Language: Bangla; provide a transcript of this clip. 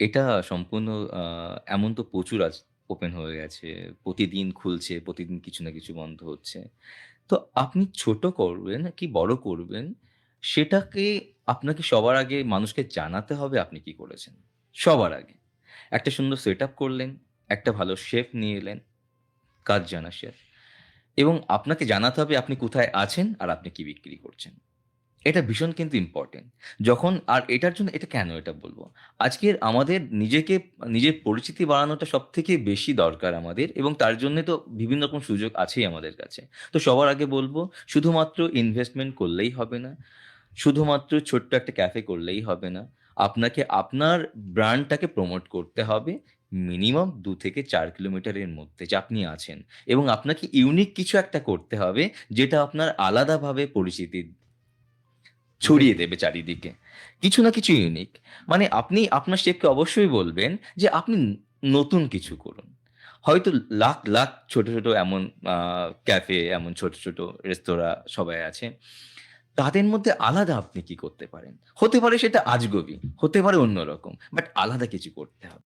এটা সম্পূর্ণ এমন তো প্রচুর আজ ওপেন হয়ে গেছে। প্রতিদিন খুলছে, প্রতিদিন কিছু না কিছু বন্ধ হচ্ছে। তো আপনি ছোট করবেন কি বড় করবেন, সেটাকে আপনাকে সবার আগে মানুষকে জানাতে হবে আপনি কি করেছেন। সবার আগে। একটা সুন্দর সেটআপ করলেন, একটা ভালো শেফ নিয়ে এলেন, কাজ জানা শেফ। এবং আপনাকে জানাতে হবে আপনি কোথায় আছেন আর আপনি কি বিক্রি করছেন। এটা ভীষণ কিন্তু ইম্পোর্টেন্ট। যখন, আর এটার জন্য, এটা কেন এটা বলব। আজকের আমাদের নিজেকে, নিজের পরিচিতি বাড়ানোটা সব থেকে বেশি দরকার আমাদের এবং তার জন্যে তো বিভিন্ন রকম সুযোগ আছেই আমাদের কাছে। তো সবার আগে বলব, শুধুমাত্র ইনভেস্টমেন্ট করলেই হবে না। শুধুমাত্র ছোট্ট একটা ক্যাফে করলেই হবে না। আপনাকে, আপনার ব্র্যান্ডটাকে প্রমোট করতে হবে মিনিমাম দু থেকে চার কিলোমিটারের মধ্যে যে আপনি আছেন। এবং আপনাকে ইউনিক কিছু একটা করতে হবে যেটা আপনার আলাদাভাবে পরিচিতি ছড়িয়ে দেবে চারিদিকে। কিছু না কিছু ইউনিক। মানে আপনি আপনার শেফকে অবশ্যই বলবেন যে আপনি নতুন কিছু করুন। হয়তো লাখ, লাখ ছোট, ছোট এমন ক্যাফে এমন ছোট, ছোট রেস্তোরাঁ সবাই আছে। তাদের মধ্যে আলাদা আপনি কি করতে পারেন? হতে পারে সেটা আজগবি, হতে পারে অন্যরকম। বাট আলাদা কিছু করতে হবে।